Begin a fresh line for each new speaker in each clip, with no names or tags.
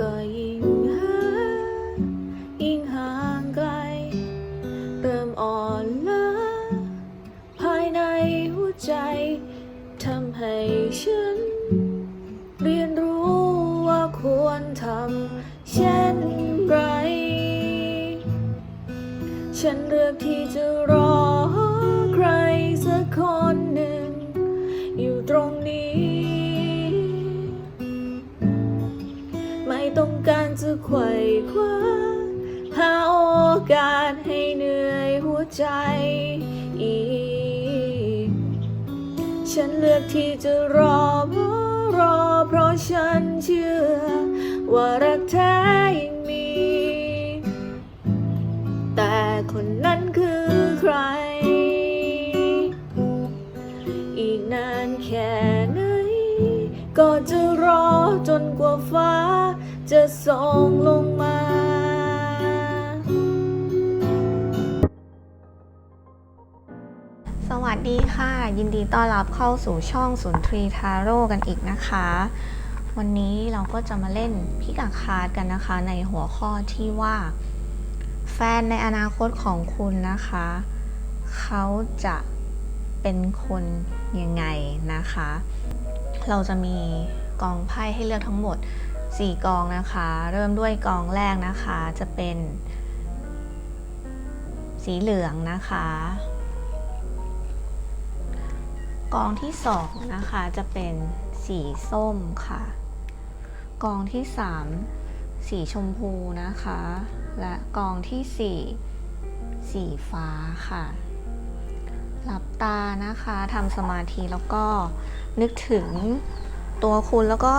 ก็ยิ่งหายิ่งห่างไกล เริ่มอ่อนล้าภายในหัวใจทำให้ฉัน เรียนรู้ว่าควรทำเช่นไร ฉันเลือกที่จะรอใครสักคน จะไขว่คว้าหาโอกาสให้เหนื่อยหัวใจอีก ฉันเลือกที่จะรอเพราะรอ เพราะฉันเชื่อ ว่ารักแท้ยังมี แต่คนนั้นคือใคร อีกนานแค่ไหนก็จะรอจนกว่าฟ้า ส่งลงมา
สวัสดีค่ะ ยินดีต้อนรับเข้าสู่ช่องศูนทรีทาโร่กันอีกนะคะ วันนี้เราก็จะมาเล่นพิกาคาร์ดกันนะคะ ในหัวข้อที่ว่า แฟนในอนาคตของคุณนะคะ เขาจะเป็นคนยังไงนะคะ เราจะมีกองไพ่ให้เลือกทั้งหมด 4 กองนะคะ เริ่มด้วยกองแรกนะคะ จะเป็น สีเหลืองนะคะ กองที่สองนะคะจะเป็นสีส้มค่ะ กองที่สามสีชมพูนะคะ และกองที่สี่สีฟ้าค่ะหลับตานะคะทำสมาธิแล้วก็นึกถึงตัวคุณแล้วก็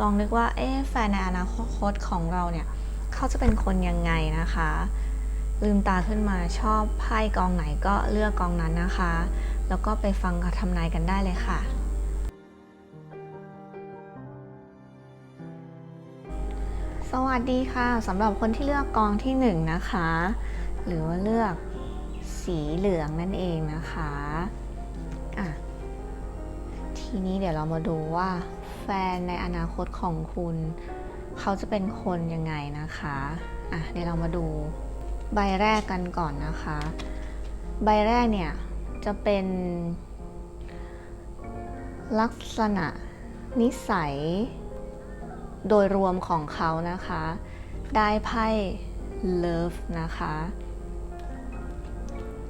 ลองนึกว่าเอ๊ะแฟนในอนาคตของเราเนี่ยเขาจะเป็นคนยังไงนะคะ ลืมตาขึ้นมาชอบไพ่กองไหนก็เลือกกองนั้นนะคะ แล้วก็ไปฟังคำทำนายกันได้เลยค่ะ สวัสดีค่ะสำหรับคนที่เลือกกองที่หนึ่งนะคะ หรือว่าเลือกสีเหลืองนั่นเองนะคะอะทีนี้เดี๋ยวเรามาดูว่า แฟนในอนาคตของคุณ เขาจะเป็นคนยังไงนะคะอะเดี๋ยวเรามาดูใบแรกกันก่อนนะคะ ใบแรกเนี่ยจะเป็นลักษณะนิสัยโดยรวมของเขานะคะ ได้ไพ่ Love นะคะ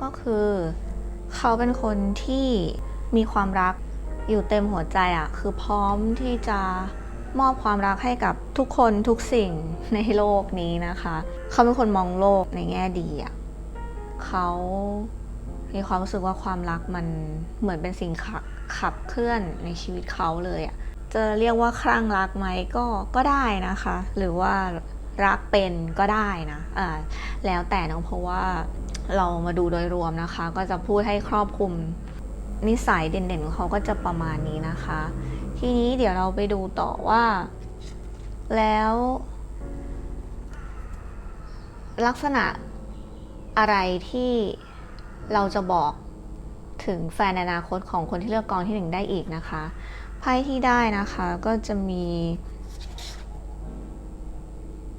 ก็คือเขาเป็นคนที่มีความรัก อยู่เต็มหัวใจอะ่ะคือพร้อมที่จะมอบความรักให้กับทุกคนทุกสิ่งในโลกนี้นะคะ เขาเป็นคนมองโลกในแง่ดีอะ่ะเขามีความรู้สึกว่าความรักมันเหมือนเป็นสิ่งขับขับเคลื่อนในชีวิตเขาเลยอะ่ะจะเรียกว่าคลั่งรักไหมก็ก็ได้นะคะ หรือว่ารักเป็นก็ได้นะอ่าแล้วแต่เน้องเพราะว่าเรามาดูโดยรวมนะคะ ก็จะพูดให้ครอบคลุม นิสัยเด่นๆของเขาก็จะประมาณนี้นะคะ ทีนี้เดี๋ยวเราไปดูต่อว่า แล้ว ลักษณะอะไรที่เราจะบอกถึงแฟนในอนาคตของคนที่เลือกกองที่หนึ่งได้อีกนะคะไพ่ที่ได้นะคะก็จะมี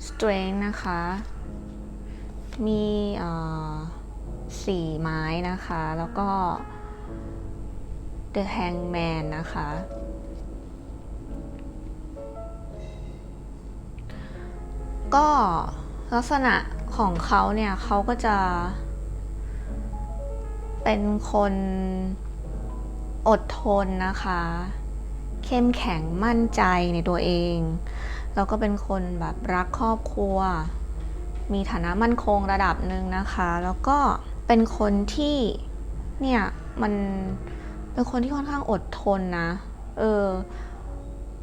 strength นะคะ มีอ่อสี่ไม้นะคะ แล้วก็ the hangman นะคะ ก็ลักษณะของเขาเนี่ยเขาก็จะ เป็นคนอดทนนะคะ เข้มแข็งมั่นใจในตัวเอง แล้วก็เป็นคนแบบรักครอบครัว มีฐานะมั่นคงระดับหนึ่งนะคะ แล้วก็เป็นคนที่เนี่ยมัน เป็นคนที่ค่อนข้างอดทนนะ เออ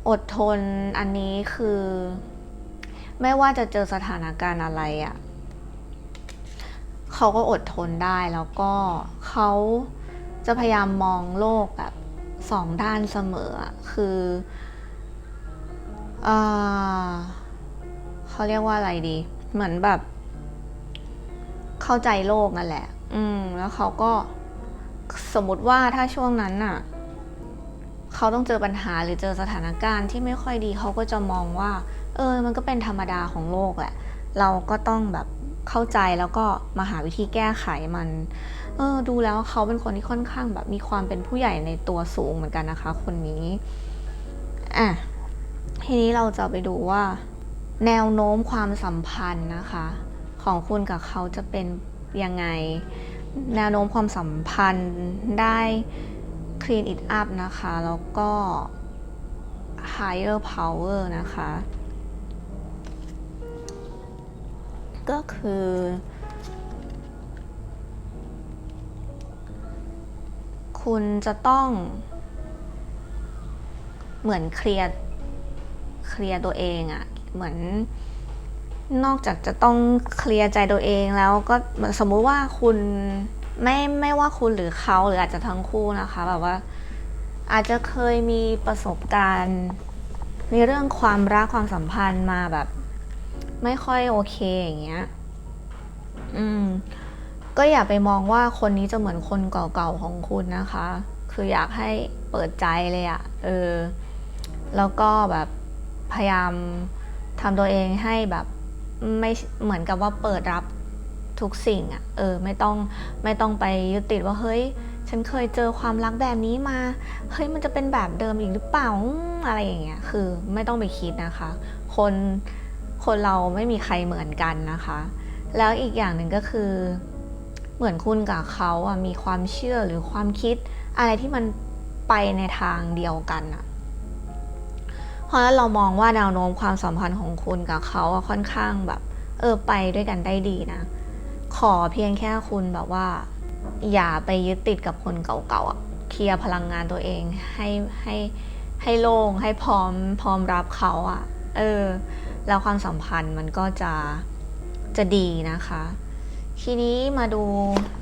อดทนอันนี้คือ ไม่ว่าจะเจอสถานการณ์อะไรอะ่ะเขาก็อดทนได้แล้วก็เขาจะพยายามมองโลกแบบสองด้านเสมอ คือเออเขาเรียกว่าอะไรดี เหมือนแบบ เข้าใจโลกนั่นแหละ อืม แล้วเขาก็ สมมติว่าถ้าช่วงนั้นน่ะเขาต้องเจอปัญหาหรือเจอสถานการณ์ที่ไม่ค่อยดีเขาก็จะมองว่า เออ มันก็เป็นธรรมดาของโลกแหละ เราก็ต้องแบบเข้าใจแล้วก็มาหาวิธีแก้ไขมัน เออ ดูแล้วเขาเป็นคนที่ค่อนข้างแบบมีความเป็นผู้ใหญ่ในตัวสูงเหมือนกันนะคะ คนนี้อะทีนี้เราจะไปดูว่า แนวโน้มความสัมพันธ์นะคะ ของคุณกับเขาจะเป็นยังไง แนวโน้มความสัมพันธ์ได้ clean it up นะคะ แล้วก็ higher power นะคะ ก็คือ คุณจะต้อง เหมือนเคลียร์ เคลียร์ตัวเองอะเหมือน นอกจากจะต้องเคลียร์ใจตัวเองแล้วก็สมมุติว่าคุณไม่ไม่ว่าคุณหรือเขาหรืออาจจะทั้งคู่นะคะแบบว่า อาจจะเคยมีประสบการณ์ในเรื่องความรักความสัมพันธ์มาแบบ ไม่ค่อยโอเคอย่างเงี้ย อืม ก็อย่าไปมองว่าคนนี้จะเหมือนคนเก่าๆของคุณนะคะ คืออยากให้เปิดใจเลยอะเออ แล้วก็แบบพยายามทำตัวเองให้แบบ ไม่เหมือนกับว่าเปิดรับทุกสิ่งอะเออไม่ต้องไม่ต้องไปยึดติดว่าเฮ้ย ฉันเคยเจอความรักแบบนี้มา เฮ้ยมันจะเป็นแบบเดิมอีกหรือเปล่าอะไรอย่างเงี้ยคือไม่ต้องไปคิดนะคะ คนคนเราไม่มีใครเหมือนกันนะคะ แล้วอีกอย่างหนึ่งก็คือ เหมือนคุณกับเขาอะมีความเชื่อหรือความคิดอะไรที่มันไปในทางเดียวกันอะ ราะฉะนั้นเรามองว่าแนวโน้มความสัมพันธ์ของคุณกับเขาค่อนข้างแบบ เออไปด้วยกันได้ดีนะ ขอเพียงแค่คุณแบบว่า อย่าไปยึดติดกับคนเก่าๆเคลียร์พลังงานตัวเองให้ให้ให้โล่งให้พร้อมพร้อมรับเขาอะ เออ แล้วความสัมพันธ์มันก็จะจะดีนะคะ ทีนี้มาดู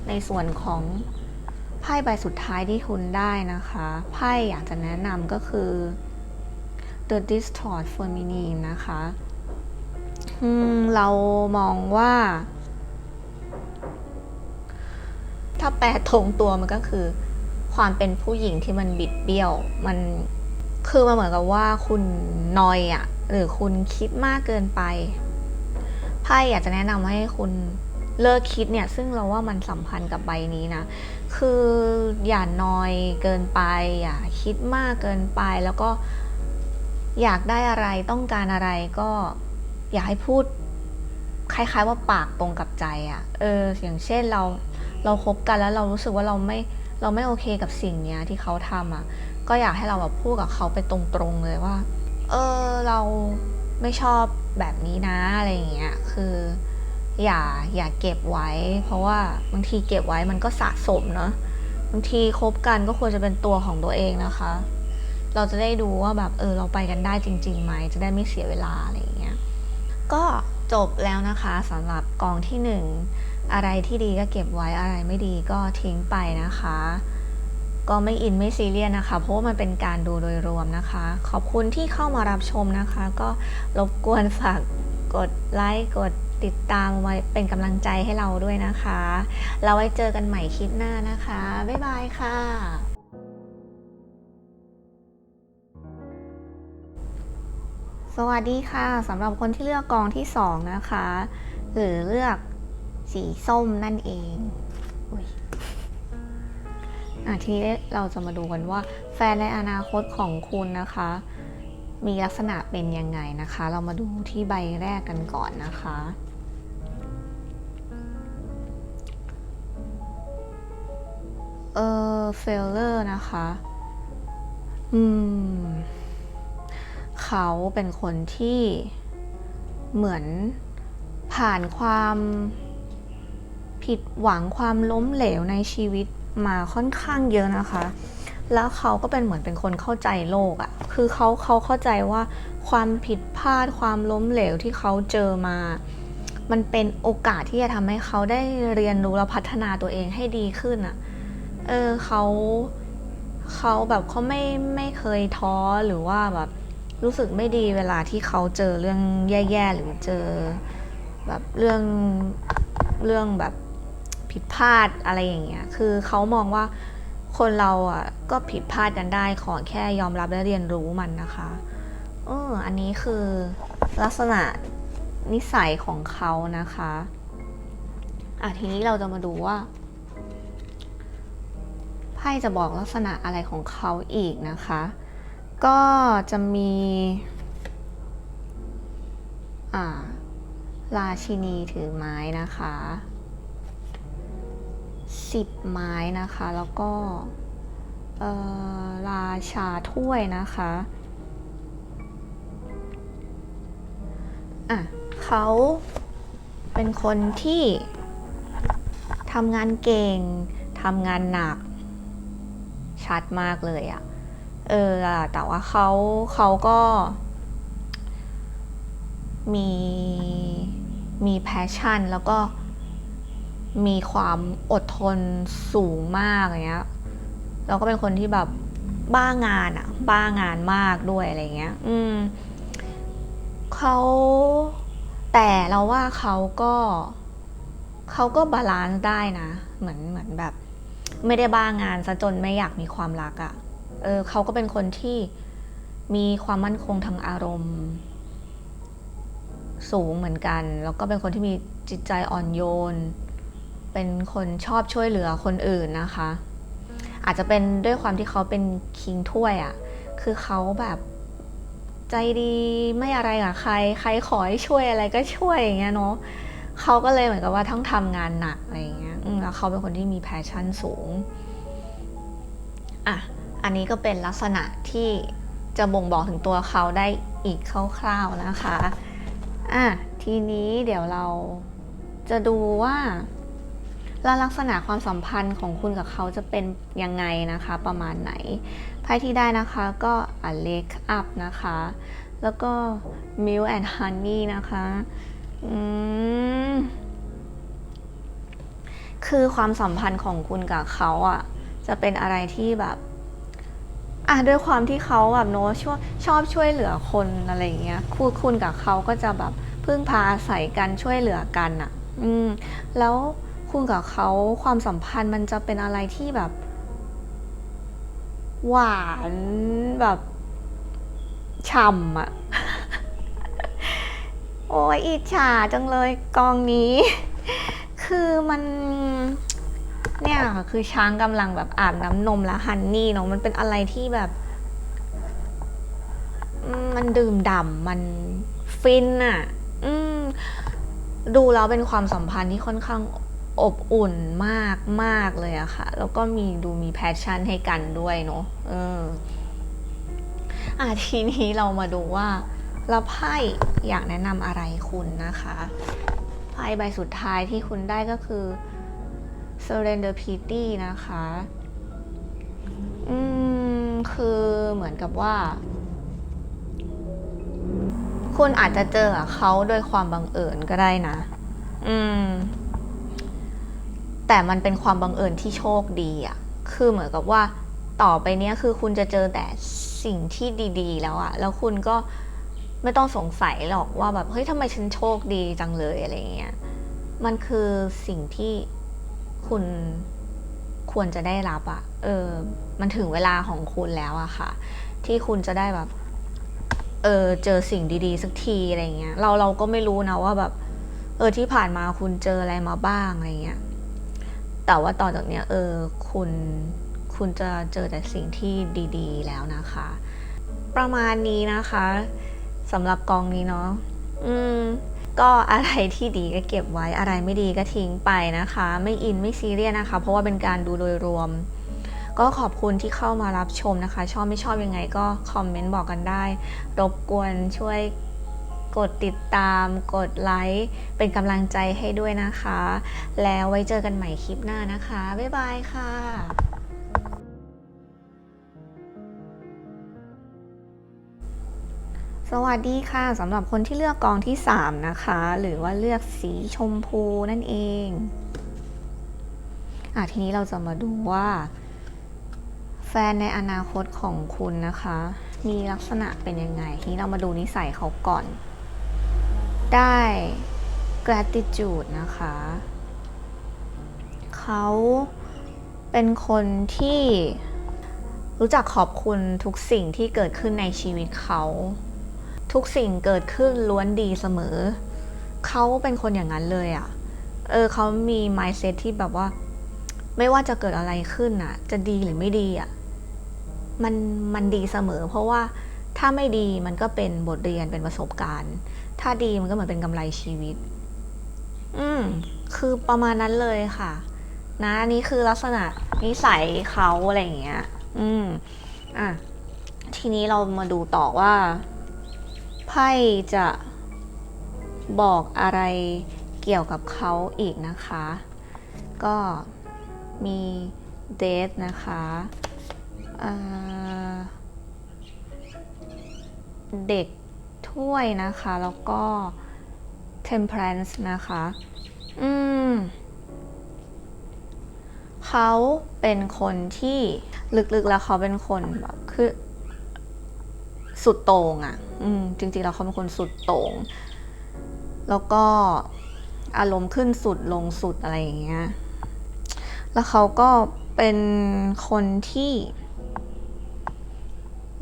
ในส่วนของไพ่ใบสุดท้ายที่คุณได้นะคะไพ่อยากจะแนะนำก็คือ The Distort Feminine นะคะเรามองว่า ถ้าแปลตรงตัวมันก็คือ ความเป็นผู้หญิงที่มันบิดเบี้ยว มันคือมันเหมือนกับว่าคุณนอยอะหรือคุณคิดมากเกินไปไพ่อยากจะแนะนำให้คุณเลิกคิดเนี่ย ซึ่งเราว่ามันสัมพันธ์กับใบนี้นะ คืออย่านอยเกินไป อย่าคิดมากเกินไปแล้วก็ อยากได้อะไรต้องการอะไรก็อยากให้พูด คล้าย ๆ ว่าปากตรงกับใจอะ่ะ เออ อย่างเช่นเราเราคบกันแล้วเรารู้สึกว่าเราไม่เราไม่โอเคกับสิ่งเนี้ยที่เขาทำอะ่ะ ก็อยากให้เราแบบพูดกับเขาไปตรงๆเลยว่า เออเราไม่ชอบแบบนี้นะอะไรอย่างเงี้ย คือ อย่าอย่าเก็บไว้ เพราะว่าบางทีเก็บไว้มันก็สะสมเนาะบางทีคบกันก็ควรจะเป็นตัวของตัวเองนะคะ เราจะได้ดูว่าแบบเออเราไปกันได้จริงๆไหมจะได้ไม่เสียเวลาอะไรอย่างเงี้ยก็จบแล้วนะคะสำหรับกองที่หนึ่งอะไรที่ดีก็เก็บไว้อะไรไม่ดีก็ทิ้งไปนะคะ ก็ไม่อินไม่ซีเรียสนะคะ เพราะว่ามันเป็นการดูโดยรวมนะคะ ขอบคุณที่เข้ามารับชมนะคะ ก็รบกวนฝากกดไลค์กดติดตามไว้เป็นกำลังใจให้เราด้วยนะคะ เราไว้เจอกันใหม่คลิปหน้านะคะ บ๊ายบายค่ะ สวัสดีค่ะสำหรับคนที่เลือกกองที่ 2 นะคะ หรือเลือกสีส้มนั่นเองอุ๊ยอะทีนี้เราจะมาดูกันว่า แฟนในอนาคตของคุณนะคะ มีลักษณะเป็นยังไงนะคะ เรามาดูที่ใบแรกกันก่อนนะคะ เออเฟลเลอร์นะคะ อืม เขาเป็นคนที่เหมือนผ่านความผิดหวังความล้มเหลวในชีวิตมาค่อนข้างเยอะนะคะ แล้วเขาก็เป็นเหมือนเป็นคนเข้าใจโลกอะ่ะ คือเขาเขาเข้าใจว่าความผิดพลาดความล้มเหลวที่เขาเจอมา มันเป็นโอกาสที่จะทำให้เขาได้เรียนรู้และพัฒนาตัวเองให้ดีขึ้นอะ่ะ เออเขาเขาแบบเขาไม่ไม่เคยท้อหรือว่าแบบ รู้สึกไม่ดีเวลาที่เขาเจอเรื่องแย่ๆหรือเจอแบบเรื่องเรื่องแบบผิดพลาดอะไรอย่างเงี้ย คือเขามองว่าคนเราอะก็ผิดพลาดกันได้ขอแค่ยอมรับและเรียนรู้มันนะคะเอออันนี้คือลักษณะนิสัยของเขานะคะอะทีนี้เราจะมาดูว่าไพ่จะบอกลักษณะอะไรของเขาอีกนะคะ ก็จะมีอ่าราชินีถือไม้นะคะสิบไม้นะคะ แล้วก็ราชาถ้วยนะคะอะเขาเป็นคนที่ทำงานเก่งทำงานหนัก ชัดมากเลยอะ เออแต่ว่าเขาเขาก็ มีมีแพชชั่น แล้วก็มีความอดทนสูงมากอย่างเงี้ยแล้วก็เป็นคนที่แบบบ้างานอะบ้างานมากด้วยอะไรเงี้ย อืมเขาแต่เราว่าเขาก็เขาก็บาลานซ์ได้นะ เหมือนเหมือนแบบ ไม่ได้บ้างานซะจนไม่อยากมีความรักอะ่ะ เออเขาก็เป็นคนที่มีความมั่นคงทางอารมณ์ สูงเหมือนกัน แล้วก็เป็นคนที่มีจิตใจอ่อนโยน เป็นคนชอบช่วยเหลือคนอื่นนะคะ อาจจะเป็นด้วยความที่เขาเป็นคิงถ้วยอะ่ะ คือเขาแบบใจดีไม่อะไรกับใคร ใครขอให้ช่วยอะไรก็ช่วยอย่างเงี้ยเนาะเขาก็เลยเหมือนกับว่าต้องทำงานหนักอะไรอย่างเงี้ยแล้วเขาเป็นคนที่มีแพชชั่นสูง อะ อันนี้ก็เป็นลักษณะที่จะบ่งบอกถึงตัวเขาได้อีกคร่าวๆนะคะอะทีนี้เดี๋ยวเราจะดูว่าแล้วลักษณะความสัมพันธ์ของคุณกับเขาจะเป็นยังไงนะคะ ประมาณไหนไพ่ที่ได้นะคะก็อเล็กอัพนะคะ แล้วก็ Milk and Honey นะคะอืมคือความสัมพันธ์ของคุณกับเขาอะ จะเป็นอะไรที่แบบ อะด้วยความที่เขาแบบโน้ชอบชอบช่วยเหลือคนอะไรอย่างเงี้ยคุณคุณกับเขาก็จะแบบพึ่งพาอาศัยกันช่วยเหลือกันอะ อืม แล้วคุณกับเขาความสัมพันธ์มันจะเป็นอะไรที่แบบ หวานแบบฉ่ำอะ โอ้ยอิจฉาจังเลยกองนี้ คือมัน เนี่ยค่ะคือช้างกำลังแบบอาบน้ำนมและฮันนี่เนาะมันเป็นอะไรที่แบบมันดื่มด่ำมันฟินอะอืมดูแล้วเป็นความสัมพันธ์ที่ค่อนข้างอบอุ่นมากมากเลยอะค่ะ แล้วก็มีดูมีแพชชั่นให้กันด้วยเนาะเอออะทีนี้เรามาดูว่าล้วไพ่อยากแนะนำอะไรคุณนะคะไพ่ใบสุดท้ายที่คุณได้ก็คือ surrender pity นะคะ อืม คือเหมือนกับว่า คุณอาจจะเจอเขาโดยความบังเอิญก็ได้นะ อืม แต่มันเป็นความบังเอิญที่โชคดีอะคือเหมือนกับว่า ต่อไปเนี้ยคือคุณจะเจอแต่สิ่งที่ดีๆ แล้วอะแล้วคุณก็ไม่ต้องสงสัยหรอกว่าแบบเฮ้ยทำไมฉันโชคดีจังเลยอะไรเงี้ย มันคือสิ่งที่ คุณควรจะได้รับอะเออ มันถึงเวลาของคุณแล้วอะค่ะ ที่คุณจะได้แบบ เออ เจอสิ่งดีๆ สักทีอะไรเงี้ย เราเราก็ไม่รู้นะว่าแบบ เออที่ผ่านมาคุณเจออะไรมาบ้างอะไรเงี้ย แต่ว่าต่อจากเนี้ย เออ คุณ คุณจะเจอแต่สิ่งที่ดีๆ แล้วนะคะ ประมาณนี้นะคะสำหรับกองนี้เนาะ อืม ก็อะไรที่ดีก็เก็บไว้อะไรไม่ดีก็ทิ้งไปนะคะ ไม่อินไม่ซีเรียสนะคะ เพราะว่าเป็นการดูโดยรวม ก็ขอบคุณที่เข้ามารับชมนะคะ ชอบไม่ชอบยังไงก็คอมเมนต์บอกกันได้ รบกวนช่วยกดติดตาม กดไลค์เป็นกำลังใจให้ด้วยนะคะ แล้วไว้เจอกันใหม่คลิปหน้านะคะ บ๊ายบายค่ะ สวัสดีค่ะสำหรับคนที่เลือกกองที่ 3 นะคะ หรือว่าเลือกสีชมพูนั่นเองอะทีนี้เราจะมาดูว่า แฟนในอนาคตของคุณนะคะ มีลักษณะเป็นยังไง ทีนี้เรามาดูนิสัยเขาก่อน ได้ gratitude นะคะ เขาเป็นคนที่รู้จักขอบคุณทุกสิ่งที่เกิดขึ้นในชีวิตเขา ทุกสิ่งเกิดขึ้นล้วนดีเสมอ เขาเป็นคนอย่างนั้นเลยอะ่ะ เออเขามี mindset ที่แบบว่า ไม่ว่าจะเกิดอะไรขึ้นอะ จะดีหรือไม่ดีอะ มันมันดีเสมอ เพราะว่าถ้าไม่ดีมันก็เป็นบทเรียนเป็นประสบการณ์ ถ้าดีมันก็เหมือนเป็นกำไรชีวิต อืม คือประมาณนั้นเลยค่ะ นะอันนี่คือลักษณะนิสัยเขาอะไรอย่างเงี้ย อืม อะ ทีนี้เรามาดูต่อว่า ไพ่จะบอกอะไรเกี่ยวกับเขาอีกนะคะ ก็มีเดทนะคะเด็กถ้วยนะคะ แล้วก็ temperance นะคะ อืม เขาเป็นคนที่ลึกๆแล้วเขาเป็นคนแบบคือ สุดโต่งอะ่ะ อืมจริงๆแล้วเขาเป็นคนสุดโต่งแล้วก็อารมณ์ขึ้นสุดลงสุดอะไรอย่างเงี้ย แล้วเขาก็เป็นคนที่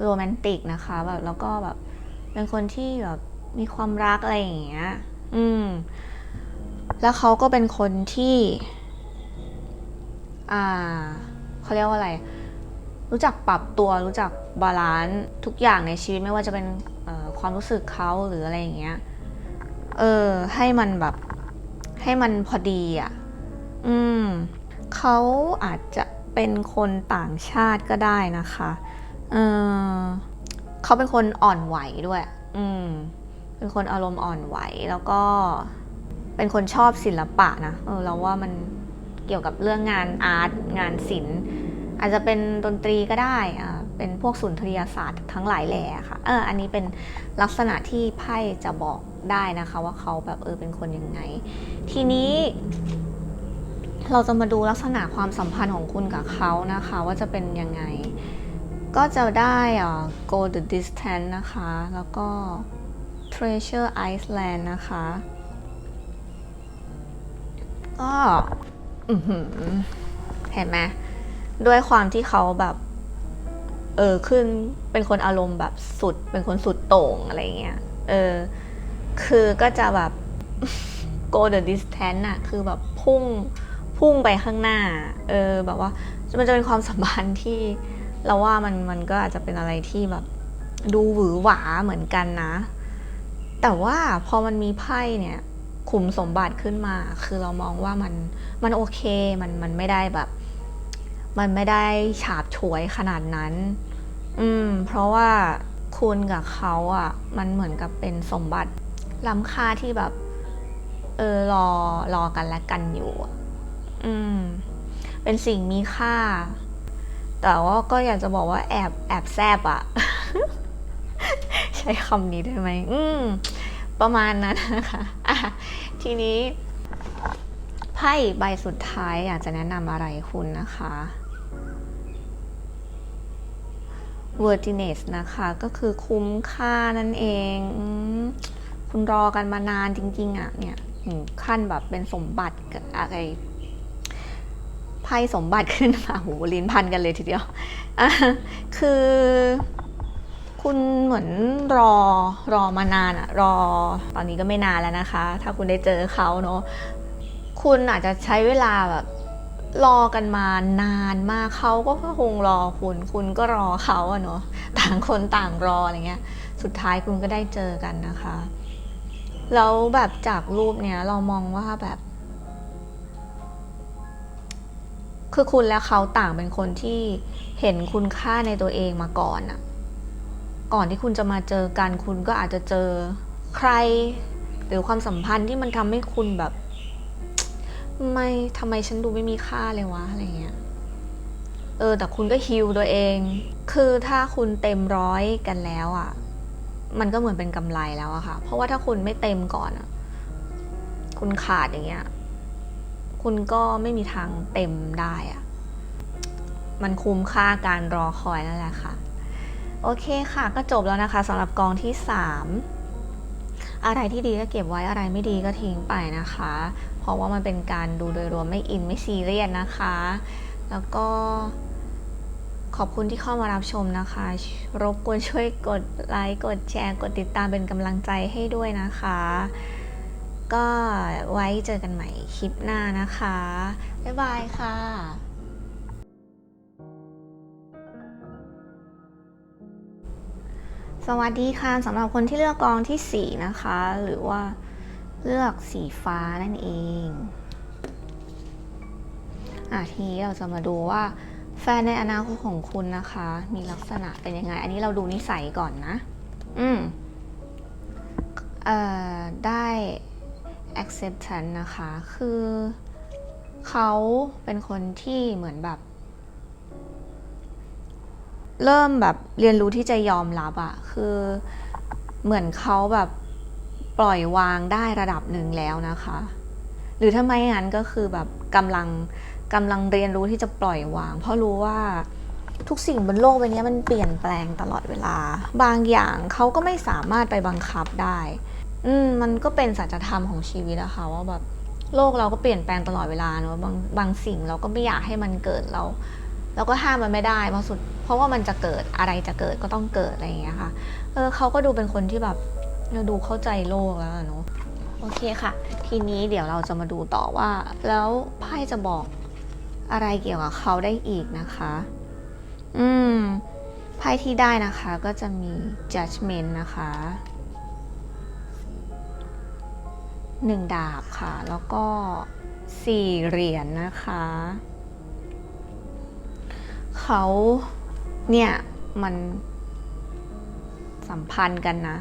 โรแมนติกนะคะแบบแล้วก็แบบเป็นคนที่แบบมีความรักอะไรอย่างเงี้ย อืม แล้วเขาก็เป็นคนที่ อ่าเขาเรียกว่าอะไร รู้จักปรับตัวรู้จักบาลานซ์ทุกอย่างในชีวิตไม่ว่าจะเป็น ความรู้สึกเขาหรืออะไรอย่างเงี้ย เออ ให้มันแบบ ให้มันพอดีอะ อืมเขาอาจจะเป็นคนต่างชาติก็ได้นะคะ เออเขาเป็นคนอ่อนไหวด้วย อืม เป็นคนอารมณ์อ่อนไหวแล้วก็เป็นคนชอบศิลปะนะ เออเราว่ามันเกี่ยวกับเรื่องงานอาร์ตงานศิลป์อาจจะเป็นดนตรีก็ได้อ่า เป็นพวกสุนทรียศาสตร์ทั้งหลายแหล่ค่ะเอออันนี้เป็นลักษณะที่ไพ่จะบอกได้นะคะว่าเขาแบบเออเป็นคนยังไง ทีนี้เราจะมาดูลักษณะความสัมพันธ์ของคุณกับเขานะคะ ว่าจะเป็นยังไง ก็จะได้อ่า go the distance นะคะ แล้วก็ treasure Iceland นะคะ ก็เห็นไหมด้วยความที่เขาแบบ เออขึ้นเป็นคนอารมณ์แบบสุด เป็นคนสุดโต่งอะไรเงี้ยเออคือก็จะแบบ go the distance อะคือแบบพุ่งพุ่งไปข้างหน้า เออแบบว่ามันจะเป็นความสัมพันธ์ที่เราว่ามันมันก็อาจจะเป็นอะไรที่แบบ ดูหวือหวาเหมือนกันนะ แต่ว่าพอมันมีไพ่เนี่ยขุมสมบัติขึ้นมา คือเรามองว่ามันมันโอเคมันมันไม่ได้แบบ มันไม่ได้ฉาบฉวยขนาดนั้น อืม เพราะว่าคุณกับเขาอะ่ะ มันเหมือนกับเป็นสมบัติล้ำค่าที่แบบ เออรอรอกันและกันอยู่ อืม เป็นสิ่งมีค่า แต่ว่าก็อยากจะบอกว่าแอบแอบแซบอะใช้คำนี้ได้ไหมอืม ประมาณนั้นนะคะะทีนี้ไพ่ใบสุดท้ายอยากจะแนะนำอะไรคุณนะคะ w o r d i n e s s นะคะ ก็คือคุ้มค่านั่นเองอคุณรอกันมานานจริง ๆอะเนี่ยขั้นแบบเป็นสมบัติอะไรไพ่สมบัติขึ้นมาโหลิ้นพันกันเลยทีเดียว คือ คุณเหมือนรอรอมานานอะรอ ตอนนี้ก็ไม่นานแล้วนะคะ ถ้าคุณได้เจอเขาเนาะคุณอาจจะใช้เวลาแบบ รอกันมานานมากเขาก็คงรอคุณ คุณก็รอเขาอะเนาะต่างคนต่างรออะไรเงี้ย สุดท้ายคุณก็ได้เจอกันนะคะ แล้วแบบจากรูปเนี้ยเรามองว่าแบบ คือคุณและเขาต่างเป็นคนที่เห็นคุณค่าในตัวเองมาก่อนอะก่อนที่คุณจะมาเจอกัน คุณก็อาจจะเจอใคร หรือความสัมพันธ์ที่มันทำให้คุณแบบ ไม่ทำไมฉันดูไม่มีค่าเลยวะอะไรเงี้ยเออแต่คุณก็ฮิวตัวเอง คือถ้าคุณเต็มร้อยกันแล้วอะ่ะ มันก็เหมือนเป็นกำไรแล้วอะค่ะ เพราะว่าถ้าคุณไม่เต็มก่อนอะคุณขาดอย่างเงี้ย คุณก็ไม่มีทางเต็มได้อะมันคุ้มค่าการรอคอยนั่นแหละค่ะ โอเคค่ะ ก็จบแล้วนะคะสำหรับกองที่ 3 อะไรที่ดีก็เก็บไว้อะไรไม่ดีก็ทิ้งไปนะคะ ราะว่ามันเป็นการดูโดยรวมไม่อินไม่ซีเรียสนะคะ แล้วก็ขอบคุณที่เข้ามารับชมนะคะ รบกวนช่วยกดไลค์กดแชร์ กดติดตามเป็นกำลังใจให้ด้วยนะคะ ก็ไว้เจอกันใหม่คลิปหน้านะคะ บ๊ายบายค่ะสวัสดีค่ะสำหรับคนที่เลือกกองทีสี่4 นะคะ หรือว่า เลือกสีฟ้านั่นเองอะทีนี้เราจะมาดูว่าแฟนในอนาคตของคุณนะคะ มีลักษณะเป็นยังไง อันนี้เราดูนิสัยก่อนนะ อืมเอ่อได้ acceptance นะคะ คือเขาเป็นคนที่เหมือนแบบ เริ่มแบบเรียนรู้ที่จะยอมรับอะคือเหมือนเขาแบบ ปล่อยวางได้ระดับหนึ่งแล้วนะคะ หรือถ้าไม่งั้นก็คือแบบกำลังกำลังเรียนรู้ที่จะปล่อยวาง เพราะรู้ว่าทุกสิ่งบนโลกใบนี้มันเปลี่ยนแปลงตลอดเวลา บางอย่างเขาก็ไม่สามารถไปบังคับได้ อืมมันก็เป็นสัจธรรมของชีวิตอะคะว่าแบบโลกเราก็เปลี่ยนแปลงตลอดเวลาเนอะบางบางสิ่งเราก็ไม่อยากให้มันเกิดเราเราก็ห้ามมันไม่ได้เพราะสุด เพราะว่ามันจะเกิดอะไรจะเกิดก็ต้องเกิดอะไรอย่างเงี้ยค่ะ เออเขาก็ดูเป็นคนที่แบบ เราดูเข้าใจโลกแล้วอะเนาะโอเคค่ะ ทีนี้เดี๋ยวเราจะมาดูต่อว่า แล้วไพ่จะบอกอะไรเกี่ยวกับเขาได้อีกนะคะ อืม ไพ่ที่ได้นะคะก็จะมี judgment นะคะหนึ่งดาบค่ะ แล้วก็สี่เหรียญนะคะ เขาเนี่ย มันสัมพันธ์กันนะ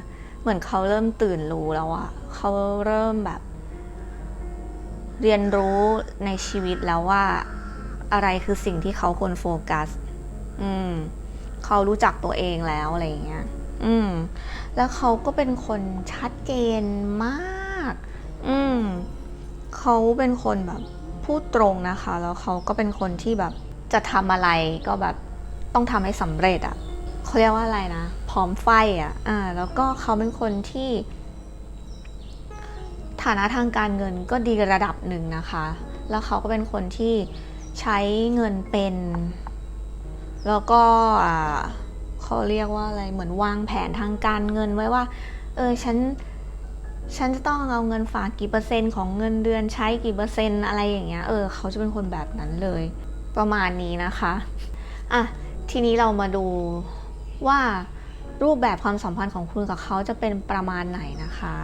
เหมือนเขาเริ่มตื่นรู้แล้วอะเขาเริ่มแบบ เรียนรู้ในชีวิตแล้วว่า อะไรคือสิ่งที่เขาควรโฟกัส อืม เขารู้จักตัวเองแล้วอะไรอย่างเงี้ย อืม แล้วเขาก็เป็นคนชัดเจนมาก อืม เขาเป็นคนแบบพูดตรงนะคะ แล้วเขาก็เป็นคนที่แบบจะทำอะไรก็แบบต้องทำให้สำเร็จอะ่ะเขาเรียกว่าอะไรนะ อมไฟอะ่ะอ่าแล้วก็เขาเป็นคนที่ ฐานะทางการเงินก็ดีระดับหนึ่งนะคะ แล้วเขาก็เป็นคนที่ใช้เงินเป็น แล้วก็เขาเรียกว่าอะไรเหมือนวางแผนทางการเงินไว้ว่า เออฉันฉันจะต้องเอาเงินฝากกี่เปอร์เซ็นต์ของเงินเดือนใช้กี่เปอร์เซ็นต์อะไรอย่างเงี้ย เออเขาจะเป็นคนแบบนั้นเลย ประมาณนี้นะคะ อะ ทีนี้เรามาดูว่า รูปแบบความสัมพันธ์ของคุณกับเขาจะเป็นประมาณไหนนะคะ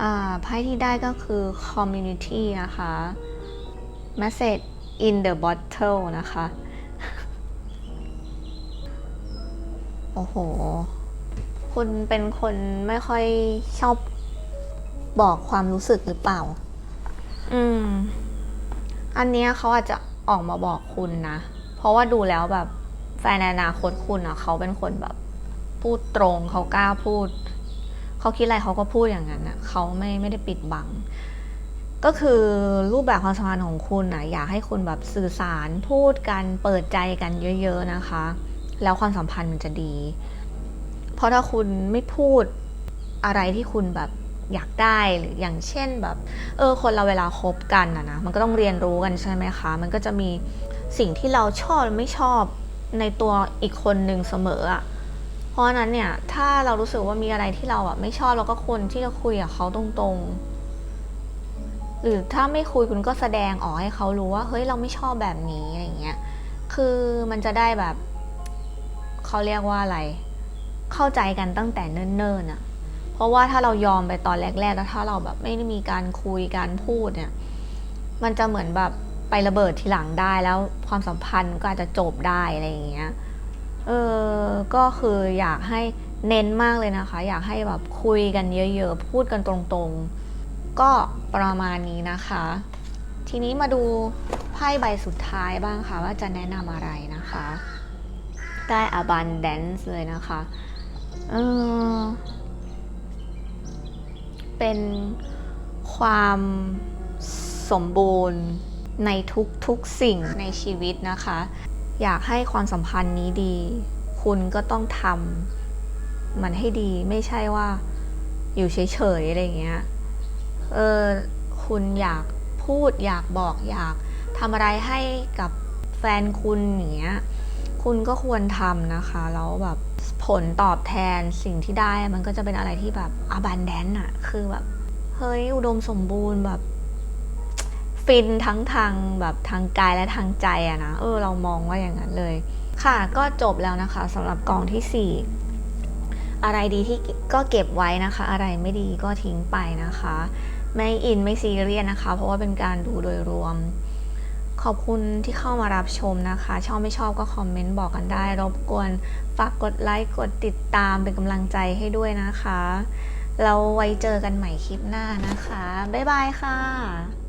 อ่าไพ่ที่ได้ก็คือ community นะคะ message in the bottle นะคะ โอ้โห คุณเป็นคนไม่ค่อยชอบบอกความรู้สึกหรือเปล่า อืม อันเนี้ยเขาอาจจะออกมาบอกคุณนะ เพราะว่าดูแล้วแบบแฟนในอนาคตคุณอะเขาเป็นคนแบบ พูดตรงเขากล้าพูด เขาคิดอะไรเขาก็พูดอย่างนั้นอะเขาไม่ไม่ได้ปิดบัง ก็คือรูปแบบความสัมพันธ์ของคุณนะอยากให้คุณแบบสื่อสารพูดกันเปิดใจกันเยอะ ๆนะคะ แล้วความสัมพันธ์มันจะดี เพราะถ้าคุณไม่พูดอะไรที่คุณแบบอยากได้หรืออย่างเช่นแบบ เออ คนเราเวลาคบกันนะนะมันก็ต้องเรียนรู้กันใช่ไหมคะ มันก็จะมีสิ่งที่เราชอบไม่ชอบในตัวอีกคนหนึ่งเสมออะ เพราะนั้นเนี่ย ถ้าเรารู้สึกว่ามีอะไรที่เราอะไม่ชอบเราก็ควรที่จะคุยกับเขาตรงๆ หรือถ้าไม่คุยคุณก็แสดงออกให้เขารู้ว่าเฮ้ยเราไม่ชอบแบบนี้อะไรเงี้ย คือมันจะได้แบบเขาเรียกว่าอะไร เข้าใจกันตั้งแต่เนิ่นๆอะเพราะว่าถ้าเรายอมไปตอนแรกๆแล้วถ้าเราแบบไม่ได้มีการคุยการพูดเนี่ย มันจะเหมือนแบบไประเบิดทีหลังได้แล้วความสัมพันธ์ก็อาจจะจบได้อะไรอย่างเงี้ย เออก็คืออยากให้เน้นมากเลยนะคะ อยากให้แบบคุยกันเยอะๆ พูดกันตรงๆ ก็ประมาณนี้นะคะ ทีนี้มาดูไพ่ใบสุดท้ายบ้างค่ะ ว่าจะแนะนำอะไรนะคะได้ abundance เลยนะคะเออเป็นความสมบูรณ์ในทุกๆสิ่งในชีวิตนะคะ อยากให้ความสัมพันธ์นี้ดี คุณก็ต้องทำมันให้ดีไม่ใช่ว่า อยู่เฉยๆอะไรเงี้ยเออคุณอยากพูดอยากบอกอยากทำอะไรให้กับแฟนคุณอย่างเงี้ยคุณก็ควรทำนะคะ แล้วแบบผลตอบแทนสิ่งที่ได้มันก็จะเป็นอะไรที่แบบ abundant อะคือแบบ เฮ้ย อุดมสมบูรณ์แบบ ฟินทั้งทางแบบทางกายและทางใจอะนะ เออ เรามองว่าอย่างนั้นเลย ค่ะก็จบแล้วนะคะสำหรับกองที่ 4 อะไรดีที่ก็เก็บไว้นะคะ อะไรไม่ดีก็ทิ้งไปนะคะ ไม่อินไม่ซีเรียสนะคะ เพราะว่าเป็นการดูโดยรวม ขอบคุณที่เข้ามารับชมนะคะ ชอบไม่ชอบก็คอมเมนต์บอกกันได้ รบกวนฝากกดไลค์กดติดตามเป็นกำลังใจให้ด้วยนะคะเราไว้เจอกันใหม่คลิปหน้านะคะ บ๊ายบายค่ะ